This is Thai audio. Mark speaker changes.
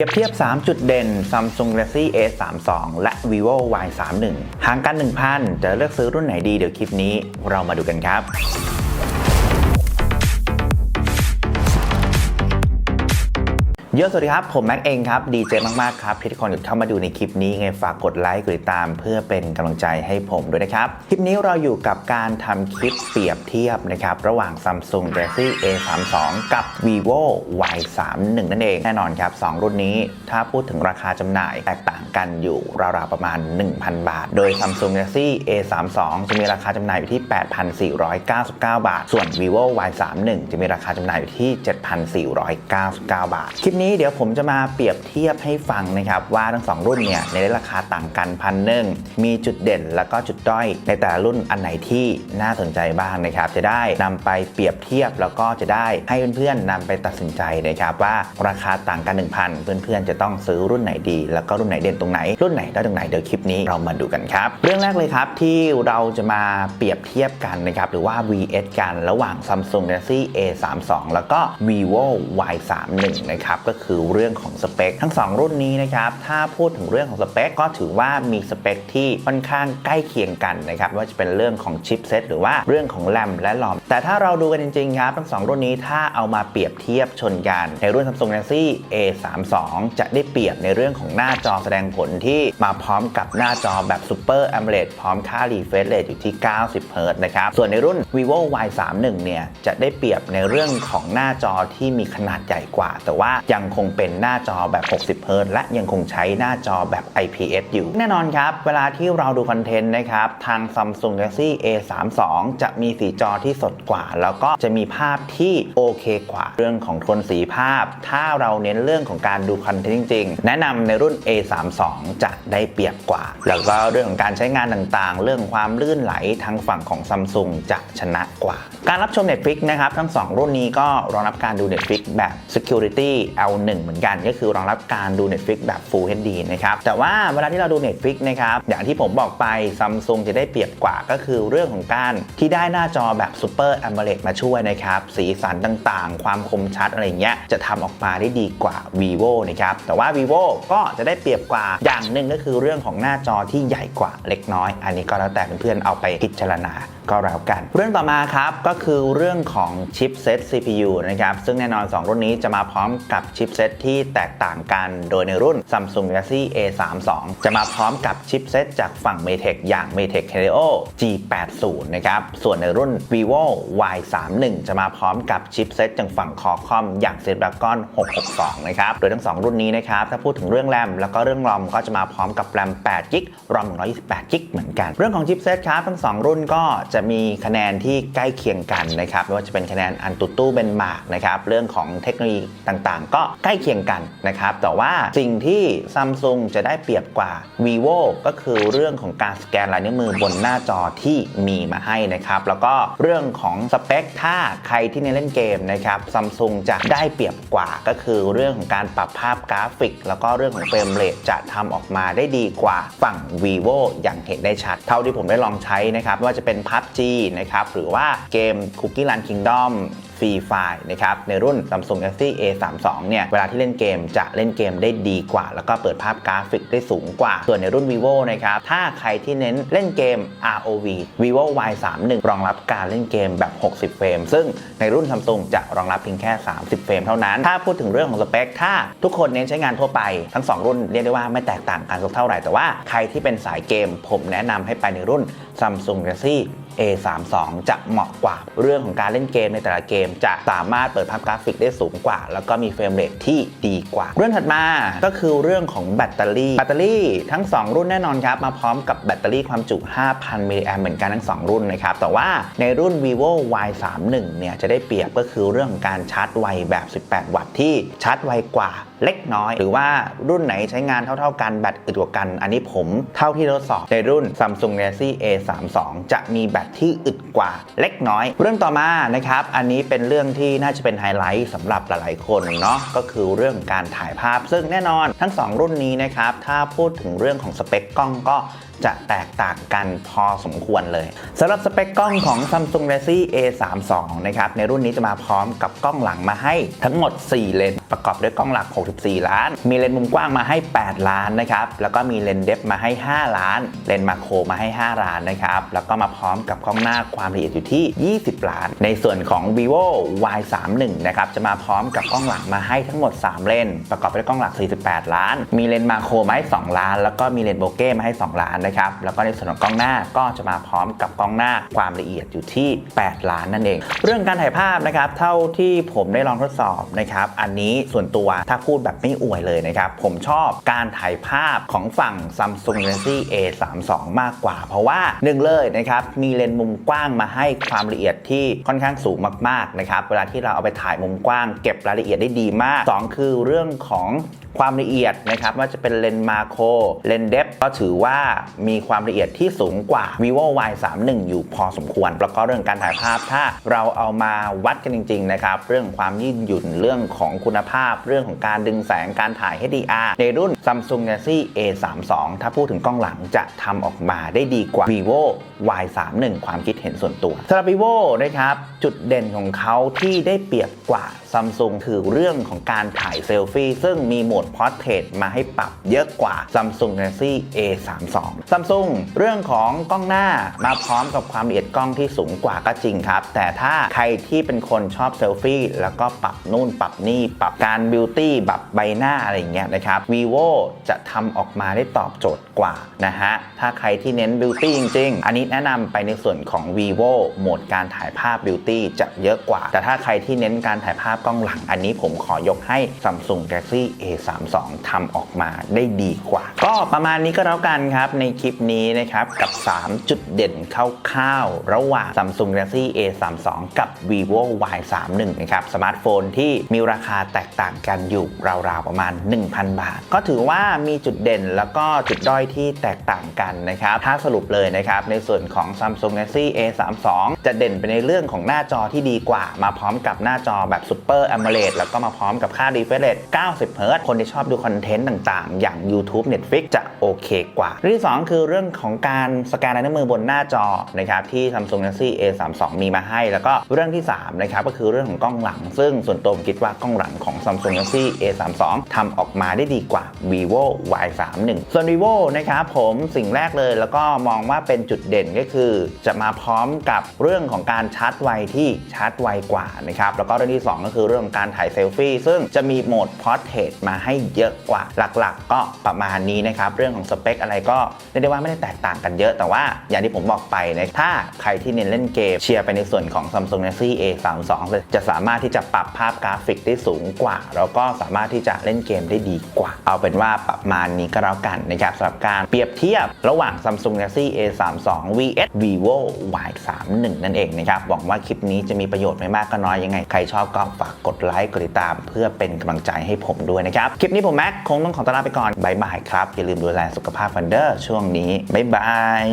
Speaker 1: เปรียบเทียบ 3 จุดเด่น Samsung Galaxy A32 และ Vivo Y31 ห่างกัน 1,000 จะเลือกซื้อรุ่นไหนดีเดี๋ยวคลิปนี้เรามาดูกันครับ เยอะสวัสดีครับ ผมแม็กเองครับ ดีใจมาก ๆ ครับที่ทุกคนเข้ามาดูในคลิปนี้ไงฝากกดไลค์กดติดตาม เพื่อเป็นกำลังใจให้ผมด้วยนะครับ คลิปนี้เราอยู่กับการทำคลิปเปรียบเทียบนะครับ ระหว่าง Samsung Galaxy A32 กับ Vivo Y31 นั่นเอง แน่นอนครับ 2 รุ่นนี้ถ้าพูดถึงราคาจำหน่ายแตกต่างกันอยู่ราวๆประมาณ 1,000 บาท โดย Samsung Galaxy A32 จะมีราคาจำหน่ายอยู่ที่ 8,499 บาท ส่วน Vivo Y31 จะมีราคาจำหน่ายอยู่ที่ 7,499 บาท คลิปนี้เดี๋ยวผมจะมาเปรียบเทียบให้ฟังนะครับ ว่าทั้งสองรุ่นเนี่ยในราคาต่างกันพันหนึ่งมีจุดเด่นแล้วก็จุดด้อย ในแต่ละรุ่นอันไหนที่น่าสนใจบ้างนะครับ จะได้นำไปเปรียบเทียบแล้วก็จะได้ให้เพื่อนๆนำไปตัดสินใจนะครับ ว่าราคาต่างกัน 1,000 เพื่อนๆจะต้องซื้อรุ่นไหนดี แล้วก็รุ่นไหนเด่นตรงไหน รุ่นไหนได้ตรงไหนเดี๋ยวคลิปนี้เรามาดูกันครับ เรื่องแรกเลยครับที่เราจะมาเปรียบเทียบกันนะครับหรือว่า VS กันระหว่าง Samsung Galaxy A32 แล้วก็ Vivo Y31 นะครับก็คือเรื่องของสเปค ทั้ง 2 รุ่นนี้นะครับถ้าพูดถึงเรื่องของสเปคก็ถือว่ามีสเปคที่ค่อนข้างใกล้เคียงกันนะครับว่าจะเป็นเรื่องของชิปเซตหรือว่าเรื่องของแรมและลอม แต่ถ้าเราดูกันจริงๆครับทั้ง 2 รุ่นนี้ถ้าเอามาเปรียบเทียบชนกัน ในรุ่น Samsung Galaxy A32 จะได้เปรียบในเรื่องของหน้าจอแสดงผลที่มาพร้อมกับหน้าจอแบบ Super AMOLED พร้อมค่า refresh rate อยู่ที่ 90 Hz นะครับ ส่วนในรุ่น Vivo Y31 เนี่ยจะได้เปรียบในเรื่องของหน้าจอที่มีขนาดใหญ่กว่า แต่ว่ายังคงเป็นหน้าจอแบบ 60 Hz และยังคงใช้หน้าจอแบบ IPS อยู่ แน่นอนครับ เวลาที่เราดูคอนเทนต์นะครับ ทาง Samsung Galaxy A32 จะมีสีจอที่สดกว่า แล้วก็จะมีภาพที่โอเคกว่าเรื่องของโทนสีภาพ ถ้าเราเน้นเรื่องของการดูคอนเทนต์จริงๆ แนะนำในรุ่น A32 จะได้เปรียบกว่า แล้วก็เรื่องของการใช้งานต่างๆ เรื่องความลื่นไหลทางฝั่งของ Samsung จะชนะกว่า การรับชม Netflix นะครับทั้ง 2 รุ่นนี้ก็รองรับการดู Netflix แบบ Security L1 เหมือนกัน ก็คือรองรับการดู Netflix แบบ Full HD นะครับ แต่ว่าเวลาที่เราดู Netflix นะครับ อย่างที่ผมบอกไป Samsung จะได้เปรียบกว่าก็คือเรื่องของการที่ได้หน้าจอแบบ Super AMOLED มาช่วยนะครับ สีสันต่างๆ ความคมชัดอะไรเงี้ยจะทำออกมาได้ดีกว่า Vivo นะครับ แต่ว่า Vivo ก็จะได้เปรียบกว่าอย่างหนึ่งก็คือเรื่องของหน้าจอที่ใหญ่กว่าเล็กน้อย อันนี้ก็แล้วแต่เพื่อนๆเอาไปพิจารณาก็แล้วกัน เรื่องต่อมาครับก็คือเรื่องของชิปเซต CPU นะครับ ซึ่งแน่นอน 2 รุ่นนี้จะมาพร้อมกับชิปเซตที่แตกต่างกันโดยในรุ่น Samsung Galaxy A32 จะมาพร้อมกับชิปเซตจากฝั่ง Maytech อย่าง Maytech Helio G80 นะครับ ส่วนในรุ่น Vivo Y31 จะมาพร้อมกับชิปเซตจากฝั่ง Qualcomm อย่าง Snapdragon 662 นะครับ โดยทั้ง 2 รุ่นนี้นะครับ ถ้าพูดถึงเรื่องแรมแล้วก็เรื่องรอมก็จะมาพร้อมกับแรม8 g b รอม128 g b เหมือนกัน เรื่องของชิปเซตครับทั้ง 2 รุ่นก็จะมีคะแนนที่ใกล้เคียงกันนะครับไม่ว่าจะเป็นคะแนนอันตุตู้เบนมาร์กนะครับเรื่องของเทคโนโลยีต่างๆ ก็ใกล้เคียงกันนะครับ แต่ว่าสิ่งที่ Samsung จะได้เปรียบกว่า vivo ก็คือเรื่องของการสแกนลายนิ้วมือบนหน้าจอที่มีมาให้นะครับ แล้วก็เรื่องของสเปค ถ้าใครที่ในเล่นเกมนะครับ Samsung จะได้เปรียบกว่าก็คือเรื่องของการปรับภาพกราฟิก แล้วก็เรื่องของเฟรมเรทจะทำออกมาได้ดีกว่าฝั่ง vivo อย่างเห็นได้ชัด เท่าที่ผมได้ลองใช้นะครับว่าจะเป็น PUBG นะครับหรือว่าเกม Cookie Run Kingdom ฟรีไฟล์นะครับในรุ่น Samsung Galaxy A32 เนี่ยเวลาที่เล่นเกมจะเล่นเกมได้ดีกว่า แล้วก็เปิดภาพกราฟิกได้สูงกว่า ส่วนในรุ่น vivo นะครับถ้าใครที่เน้นเล่นเกม ROV vivo Y31 รองรับการเล่นเกมแบบ 60 เฟรม ซึ่งในรุ่น Samsung จะรองรับเพียงแค่ 30 เฟรมเท่านั้น ถ้าพูดถึงเรื่องของสเปค ถ้าทุกคนเน้นใช้งานทั่วไป ทั้ง 2 รุ่นเรียกได้ว่าไม่แตกต่างกันสักเท่าไหร่แต่ว่าใครที่เป็นสายเกม ผมแนะนำให้ไปในรุ่น Samsung Galaxy A32 จะเหมาะกว่าเรื่องของการเล่นเกมในแต่ละเกม จะสามารถเปิดภาพกราฟิกได้สูงกว่า แล้วก็มีเฟรมเรทที่ดีกว่า เรื่องถัดมาก็คือเรื่องของแบตเตอรี่ แบตเตอรี่ทั้ง 2 รุ่นแน่นอนครับ มาพร้อมกับแบตเตอรี่ความจุ 5,000 มิลลิแอมเหมือนกันทั้ง 2 รุ่นนะครับ แต่ว่าในรุ่น vivo Y31 เนี่ยจะได้เปรียบก็คือเรื่องของการชาร์จไวแบบ 18 วัตต์ที่ชาร์จไวกว่าเล็กน้อย หรือว่ารุ่นไหนใช้งานเท่า ๆ กันแบตอึดกว่ากัน อันนี้ผมเท่าที่ทดสอบในรุ่น Samsung Galaxy A32 จะมีแบตที่อึดกว่าเล็กน้อย เรื่องต่อมานะครับ อันนี้เป็นเรื่องที่น่าจะเป็นไฮไลท์สำหรับหลายๆคนเนาะก็คือเรื่องการถ่ายภาพ ซึ่งแน่นอนทั้ง 2 รุ่นนี้นะครับ ถ้าพูดถึงเรื่องของสเปคกล้องก็จะแตกต่างกันพอสมควรเลยสำหรับสเปคกล้องของ Samsung Galaxy A32 นะครับในรุ่นนี้จะมาพร้อมกับกล้องหลังมาให้ทั้งหมด 4 เลนส์ประกอบด้วยกล้องหลัก 64 ล้าน มีเลนส์มุมกว้างมาให้ 8 ล้านนะครับ แล้วก็มีเลนส์เดฟมาให้ 5 ล้าน เลนส์มาโครมาให้ 5 ล้านนะครับ แล้วก็มาพร้อมกับกล้องหน้าความละเอียดอยู่ที่ 20 ล้าน ในส่วนของ vivo Y31 นะครับ จะมาพร้อมกับกล้องหลังมาให้ทั้งหมด 3 เลนส์ ประกอบด้วยกล้องหลัก 48 ล้าน มีเลนส์มาโครมาให้ 2 ล้าน แล้วก็มีเลนส์โบเก้มาให้ 2 ล้านนะครับ แล้วก็ในส่วนของกล้องหน้าก็จะมาพร้อมกับกล้องหน้าความละเอียดอยู่ที่ 8 ล้านนั่นเอง เรื่องการถ่ายภาพนะครับ เท่าที่ผมได้ลองทดสอบนะครับ อันนี้ส่วนตัวถ้าพูดแบบไม่อวยเลยนะครับ ผมชอบการถ่ายภาพของฝั่ง Samsung Galaxy A32 มากกว่า เพราะว่าหนึ่งเลยนะครับ มีเลนส์มุมกว้างมาให้ความละเอียดที่ค่อนข้างสูงมากๆนะครับ เวลาที่เราเอาไปถ่ายมุมกว้าง เก็บรายละเอียดได้ดีมาก 2 คือเรื่องของความละเอียดนะครับว่าจะเป็นเลนส์มาโครเลนส์เดฟก็ถือว่ามีความละเอียดที่สูงกว่า vivo Y31 อยู่พอสมควร แล้วก็เรื่องการถ่ายภาพถ้าเราเอามาวัดกันจริง ๆ นะครับ เรื่องความยืดหยุ่นเรื่องของคุณภาพเรื่องของการดึงแสงการถ่าย HDR ในรุ่น Samsung Galaxy A32 ถ้าพูดถึงกล้องหลังจะทำออกมาได้ดีกว่า vivo Y31 ความคิดเห็นส่วนตัวสำหรับ vivo นะครับ จุดเด่นของเขาที่ได้เปรียบกว่า Samsung คือเรื่องของการถ่ายเซลฟี่ ซึ่งมีโหมด Portrait มาให้ปรับเยอะกว่า Samsung Galaxy A32 Samsung เรื่องของกล้องหน้ามาพร้อมกับความละเอียดกล้องที่สูงกว่าก็จริงครับ แต่ถ้าใครที่เป็นคนชอบเซลฟี่แล้วก็ปรับนู่นปรับนี่ปรับการบิวตี้ปรับใบหน้าอะไรอย่างเงี้ยนะครับ vivo จะทำออกมาได้ตอบโจทย์กว่านะฮะ ถ้าใครที่เน้นบิวตี้จริง ๆ อันนี้แนะนำไปในส่วนของ vivo โหมดการถ่ายภาพบิวตี้จะเยอะกว่า แต่ถ้าใครที่เน้นการถ่ายภาพกล้องหลัง อันนี้ผมขอยกให้ Samsung Galaxy A32 ทำออกมาได้ดีกว่า ก็ประมาณนี้ก็แล้วกันครับในคลิปนี้นะครับกับ 3 จุดเด่นคร่าวๆระหว่าง Samsung Galaxy A32 กับ vivo Y31 นะครับสมาร์ทโฟนที่มีราคาแตกต่างกันอยู่ราวๆประมาณ 1,000 บาท ก็ถือว่ามีจุดเด่นแล้วก็จุดด้อยที่แตกต่างกันนะครับ ถ้าสรุปเลยนะครับ ในส่วนของ Samsung Galaxy A32 จะเด่นไปในเรื่องของหน้าจอที่ดีกว่า มาพร้อมกับหน้าจอแบบ Super AMOLED แล้วก็มาพร้อมกับค่า refresh rate 90 Hz คนที่ชอบดูคอนเทนต์ต่างๆ อย่าง YouTube Netflix จะโอเคกว่าเรื่องที่2คือเรื่องของการสแกนลายนิ้วมือบนหน้าจอนะครับที่ Samsung Galaxy A32 มีมาให้ แล้วก็เรื่องที่3นะครับก็คือเรื่องของกล้องหลัง ซึ่งส่วนตัวผมคิดว่ากล้องหลังของ Samsung Galaxy A32 ทำออกมาได้ดีกว่า vivo Y31 ส่วน vivo นะครับผมสิ่งแรกเลยแล้วก็มองว่าเป็นจุดเด่นก็คือ จะมาพร้อมกับเรื่องของการชาร์จไวที่ชาร์จไวกว่านะครับแล้วก็เรื่องที่ 2 ก็คือเรื่องของการถ่ายเซลฟี่ซึ่งจะมีโหมด Portrait มาให้เยอะกว่าหลักๆ ก็ประมาณนี้นะครับเรื่องของสเปคอะไรก็เรียกได้ว่าไม่ได้แตกต่างกันเยอะแต่ว่าอย่างที่ผมบอกไปนะถ้าใครที่เน้นเล่นเกมเชียร์ไปในส่วนของ Samsung Galaxy A32 จะสามารถที่จะปรับภาพกราฟิกได้สูงกว่าแล้วก็สามารถที่จะเล่นเกมได้ดีกว่า เอาเป็นว่าประมาณนี้ก็แล้วกันนะครับสำหรับการเปรียบเทียบระหว่าง Samsung Galaxy A32 vs Vivo Y31 นั่นเองนะครับ หวังว่าคลิปนี้จะมีประโยชน์ไม่มากก็น้อยยังไง ใครชอบก็ฝากกดไลค์กดติดตาม เพื่อเป็นกำลังใจให้ผมด้วยนะครับ คลิปนี้ผมแม็กคงต้องขอตลาไปก่อนบายบายครับ อย่าลืมดูแลสุขภาพฟันเดอร์ช่วงนี้บายบาย